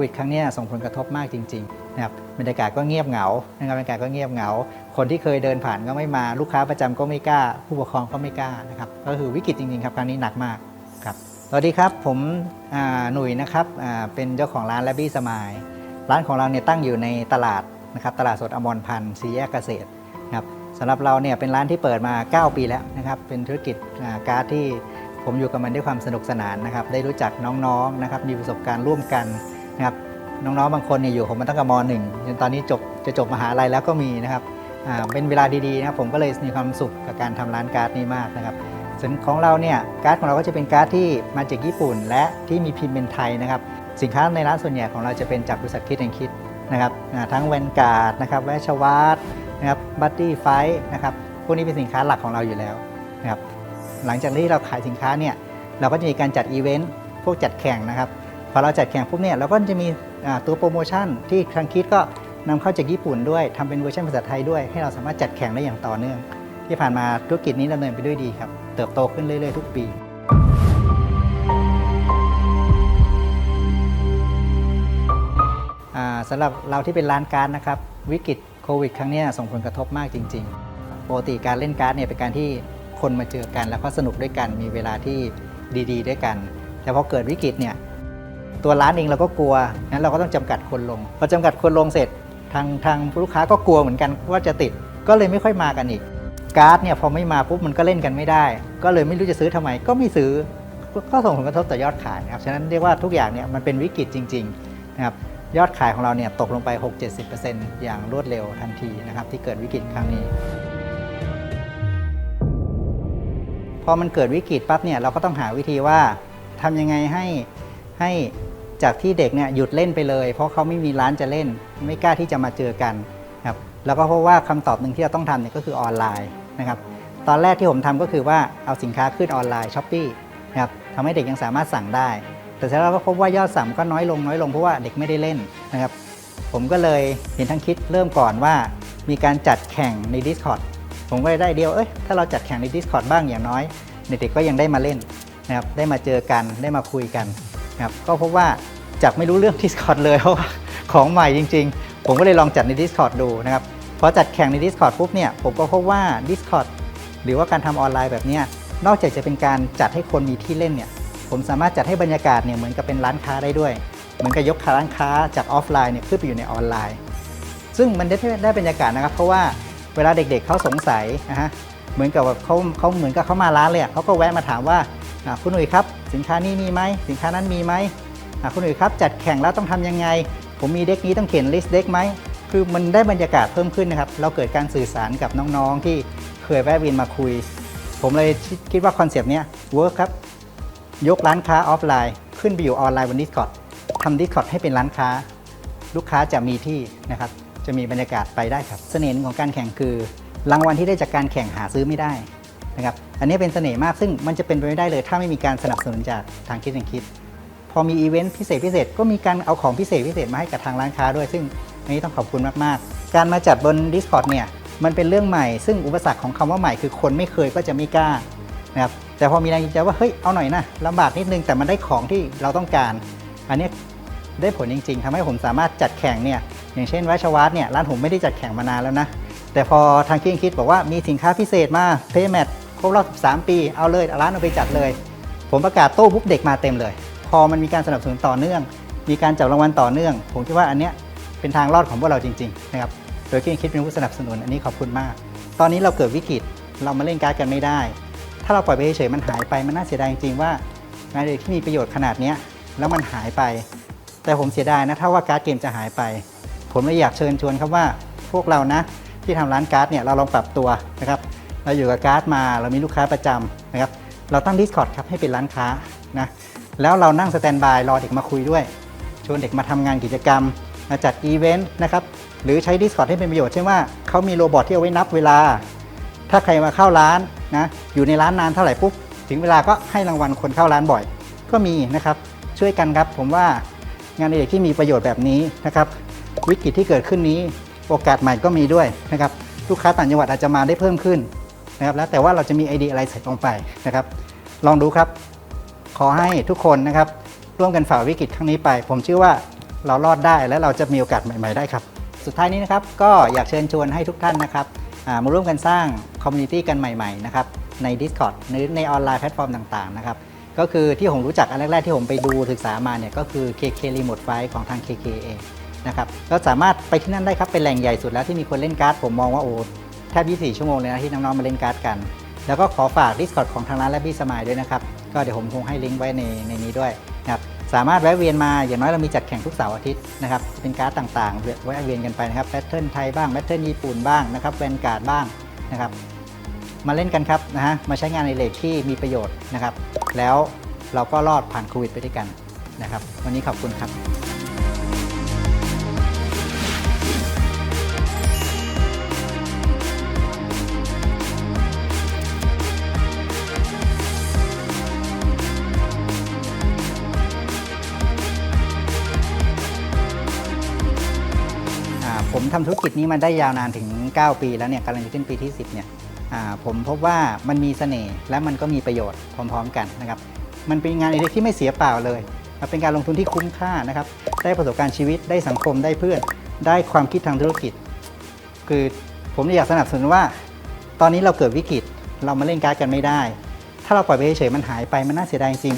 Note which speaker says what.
Speaker 1: วิดครั้งนี้ส่งผลกระทบมากจริงๆนะครับบรรยากาศก็เงียบเหงานะครับบรรยากาศก็เงียบเหงา คนที่เคยเดินผ่านก็ไม่มาลูกค้าประจำก็ไม่กล้า ผู้ปกครองก็ไม่กล้านะครับก็คือวิกฤตจริงๆครับครั้งนี้หนักมากครับสวัสดีครับผมหนุ่ยนะครับเป็นเจ้าของร้านแลบี้สมายร้านของเราเนี่ยตั้งอยู่ในตลาดนะครับตลาดสดอมรพันธ์สีแยกเกษตรนะครับสำหรับเราเนี่ยเป็นร้านที่เปิดมา 9 ปีแล้วนะครับเป็นธุรกิจการ์ดที่ผมอยู่กับมันด้วยความสนุกสนานนะครับ ได้รู้จักน้องๆนะครับ มีประสบการณ์ร่วมกัน นะครับน้องๆบางคนเนี่ยอยู่ผมมาตั้งแต่มหนึ่งจนตอนนี้จบจะจบมหาลัยแล้วก็มีนะครับเป็นเวลาดีๆนะครับผมก็เลยมีความสุขกับการทำร้านการ์ดนี้มากนะครับส่วนของเราเนี่ยการ์ดของเราก็จะเป็นการ์ดที่มาจากญี่ปุ่น และที่มีพิมพ์เป็นไทยนะครับสินค้าในร้านส่วนใหญ่ของเราจะเป็นจากบริษัทคิดแอนคิดนะครับทั้งแวนการ์ดนะครับแวชวาร์ดนะครับบัตตี้ไฟนะครับพวกนี้เป็นสินค้าหลักของเราอยู่แล้วนะครับหลังจากที่เราขายสินค้าเนี่ยเราก็จะมีการจัดอีเวนต์พวกจัดแข่งนะครับ พอเราจัดแข่งปุ๊บเนี่ยเราก็จะมีตัวโปรโมชั่นที่ทางคิดก็นำเข้าจากญี่ปุ่นด้วยทำเป็นเวอร์ชันภาษาไทยด้วย ให้เราสามารถจัดแข่งได้อย่างต่อเนื่อง ที่ผ่านมาธุรกิจนี้ดำเนินไปด้วยดีครับ เติบโตขึ้นเรื่อย ๆ ทุกปีสำหรับเราที่เป็นร้านการ์ดนะครับวิกฤตโควิดครั้งนี้ส่งผลกระทบมากจริงๆปกติการเล่นการ์ดเนี่ยเป็นการที่คนมาเจอกัน แล้วก็สนุกด้วยกันมีเวลาที่ดี ๆ ด้วยกัน แต่พอเกิดวิกฤตเนี่ย ตัวร้านเองเราก็กลัวงั้นเราก็ต้องจำกัดคนลง พอจำกัดคนลงเสร็จทางทางลูกค้าก็กลัวเหมือนกันว่าจะติดก็เลยไม่ค่อยมากันอีก การ์ดเนี่ยพอไม่มาปุ๊บมันก็เล่นกันไม่ได้ ก็เลยไม่รู้จะซื้อทำไมก็ไม่ซื้อก็ส่งผลกระทบต่อยอดขายนะครับฉะนั้นเรียกว่าทุกอย่างเนี่ยมันเป็นวิกฤตจริงๆนะครับยอดขายของเราเนี่ยตกลงไป 6-70%อย่างรวดเร็วทันทีนะครับที่เกิดวิกฤตครั้งนี้ พอมันเกิดวิกฤตปั๊บเนี่ยเราก็ต้องหาวิธีว่าทำยังไงให้ให้ จากที่เด็กเนี่ยหยุดเล่นไปเลย เพราะเขาไม่มีร้านจะเล่น ไม่กล้าที่จะมาเจอกันครับแล้วก็เพราะว่าคำตอบหนึ่งที่เราต้องทำเนี่ยก็คือออนไลน์นะครับตอนแรกที่ผมทำก็คือว่าเอาสินค้าขึ้นออนไลน์ช้อปปี้นะครับทำให้เด็กยังสามารถสั่งได้ แต่เสร็จแล้วเราก็พบว่ายอดสั่งก็น้อยลงน้อยลงเพราะว่าเด็กไม่ได้เล่นนะครับผมก็เลยเห็นทั้งคิดเริ่มก่อนว่ามีการจัดแข่งใน Discord ผมก็เลยได้เดียวเอ้ยถ้าเราจัดแข่งใน Discord บ้างอย่างน้อยเด็กๆก็ยังได้มาเล่นนะครับได้มาเจอกันได้มาคุยกันนะครับก็พบว่า จากไม่รู้เรื่อง Discord เลยเพราะว่าของใหม่จริง ๆ ผมก็เลยลองจัดใน Discord ดูนะครับพอจัดแข่งใน Discord ปุ๊บเนี่ยผมก็พบว่า Discord หรือว่าการทำออนไลน์แบบนี้นอกจากจะเป็นการจัดให้คนมีที่เล่นเนี่ยผมสามารถจัดให้บรรยากาศเนี่ยเหมือนกับเป็นร้านค้าได้ด้วย เหมือนกับยกร้านค้าจากออฟไลน์เนี่ยขึ้นไปอยู่ในออนไลน์ ซึ่งมันได้ได้บรรยากาศนะครับ เพราะว่าเวลาเด็กๆเขาสงสัยนะฮะเหมือนกับแบบเขาเขาเหมือนกับเขามาร้านเลยเขาก็แวะมาถามว่าคุณหนุ่ยครับ สินค้านี้มีไหมสินค้านั้นมีไหม คุณหนุ่ยครับจัดแข่งแล้วต้องทำยังไง ผมมีเด็กนี้ต้องเขียนลิสต์เด็กไหมคือมันได้บรรยากาศเพิ่มขึ้นนะครับ เราเกิดการสื่อสารกับน้องๆ ที่เคยแวะเวียนมาคุย ผมเลยคิดว่าคอนเซปต์เนี้ยเวิร์กครับ ยกร้านค้าออฟไลน์ ขึ้นไปอยู่ออนไลน์บน Discord ทำ Discord ให้เป็นร้านค้า ลูกค้าจะมีที่นะครับจะมีบรรยากาศไปได้ครับ เสน่ห์ของการแข่งคือรางวัลที่ได้จากการแข่งหาซื้อไม่ได้นะครับ อันนี้เป็นเสน่ห์มากซึ่งมันจะเป็นไปไม่ได้เลย ถ้าไม่มีการสนับสนุนจากทางคิดแอนคิด พอมีอีเวนต์พิเศษพิเศษก็มีการเอาของพิเศษพิเศษมาให้กับทางร้านค้าด้วย ซึ่งอันนี้ต้องขอบคุณมากๆ การมาจัดบน Discord เนี่ยมันเป็นเรื่องใหม่ ซึ่งอุปสรรคของคำว่าใหม่คือคนไม่เคยก็จะไม่กล้านะครับแต่พอมีแรงจูงใจว่าเฮ้ยเอาหน่อยนะลำบากนิดนึงแต่มันได้ของที่เราต้องการ อันนี้ได้ผลจริง ๆทำให้ผมสามารถจัดแข่งเนี่ยอย่างเช่นวัชวัตเนี่ยร้านผมไม่ได้จัดแข่งมานานแล้วนะแต่พอทางคิงคิดบอกว่ามีสินค้าพิเศษมาเพย์แมทครบรอบ 13 ปี เอาเลยร้านเอาไปจัดเลย ผมประกาศโต้ปุ๊บเด็กมาเต็มเลย อมันมีการสนับสนุนต่อเนื่อง มีการจับรางวัลต่อเนื่อง ผมคิดว่าอันเนี้ยเป็นทางรอดของพวกเราจริงๆนะครับโดยคิงคิดเป็นผู้สนับสนุนอันนี้ขอบคุณมาก ตอนนี้เราเกิดวิกฤตเรามาเล่นการ์ดกันไม่ได้ ถ้าเราปล่อยไปเฉยๆมันหายไปมันน่าเสียดายจริงๆว่างานอดิเรกที่มีประโยชน์ขนาดเนี้ยแล้วมันหายไป แต่ผมเสียดายนะถ้าว่าการ์ดเกมจะหายไป ผมเลยอยากเชิญชวนครับว่าพวกเรานะที่ทำร้านการ์ดเนี่ยเราลองปรับตัวนะครับเราอยู่กับการ์ดมาเรามีลูกค้าประจำนะครับเราตั้ง Discord ครับให้เป็นร้านค้านะ แล้วเรานั่งสแตนบายรอเด็กมาคุยด้วย ชวนเด็กมาทำงานกิจกรรม มาจัดอีเวนต์นะครับ หรือใช้ Discord ให้เป็นประโยชน์เช่นว่าเขามีโรบอทที่เอาไว้นับเวลา ถ้าใครมาเข้าร้านนะอยู่ในร้านนานเท่าไหร่ปุ๊บถึงเวลาก็ให้รางวัลคนเข้าร้านบ่อย ก็มีนะครับช่วยกันครับ ผมว่างานอดิเรกที่มีประโยชน์แบบนี้นะครับ วิกฤตที่เกิดขึ้นนี้ โอกาสใหม่ก็มีด้วยนะครับลูกค้าต่างจังหวัดอาจจะมาได้เพิ่มขึ้นนะครับแล้วแต่ว่าเราจะมีไอเดียอะไรใส่ลงไปนะครับ ลองดูครับ ขอให้ทุกคนนะครับ ร่วมกันฝ่าวิกฤตครั้งนี้ไป ผมเชื่อว่าเรารอดได้และเราจะมีโอกาสใหม่ ๆ ได้ครับ สุดท้ายนี้นะครับก็อยากเชิญชวนให้ทุกท่านนะครับมาร่วมกันสร้างคอมมูนิตี้กันใหม่ๆนะครับใน Discord หรือในออนไลน์แพลตฟอร์มต่างๆนะครับก็คือที่ผมรู้จักอันแรก ๆ ที่ผมไปดูศึกษามาเนี่ยก็คือ KK Remote Fight ของทาง KK เองนะครับก็สามารถไปที่นั่นได้ครับเป็นแหล่งใหญ่สุดแล้วที่มีคนเล่นการ์ดผมมองว่าโอ้แทบ 24 ชั่วโมงเลยนะที่น้องๆมาเล่นการ์ดกัน แล้วก็ขอฝาก Discord ของทางร้านและบี้สมายด้วยนะครับ ก็เดี๋ยวผมคงให้ลิงก์ไว้ในในนี้ด้วยนะครับสามารถแวะเวียนมาอย่างน้อยเรามีจัดแข่งทุกเสาร์อาทิตย์นะครับเป็นการ์ดต่างๆแวะเวียนกันไปนะครับแพทเทิร์นไทยบ้างแพทเทิร์นญี่ปุ่นบ้างนะครับแวนการ์ดบ้างนะครับมาเล่นกันครับนะฮะมาใช้งานในเลกที่มีประโยชน์นะครับ แล้วเราก็รอดผ่านโควิดไปด้วยกันนะครับ วันนี้ขอบคุณครับ ผมทำธุรกิจนี้มาได้ยาวนานถึง 9 ปีแล้วเนี่ยกำลังจะขึ้นปีที่ 10เนี่ยผมพบว่ามันมีเสน่ห์และมันก็มีประโยชน์พร้อม ๆ กันนะครับมันเป็นงานอดิเรกที่ไม่เสียเปล่าเลย มันเป็นการลงทุนที่คุ้มค่านะครับได้ประสบการณ์ชีวิตได้สังคมได้เพื่อนได้ความคิดทางธุรกิจ คือผมอยากสนับสนุนว่า ตอนนี้เราเกิดวิกฤตเรามาเล่นการ์ดกันไม่ได้ ถ้าเราปล่อยไปเฉยมันหายไปมันน่าเสียดายจริง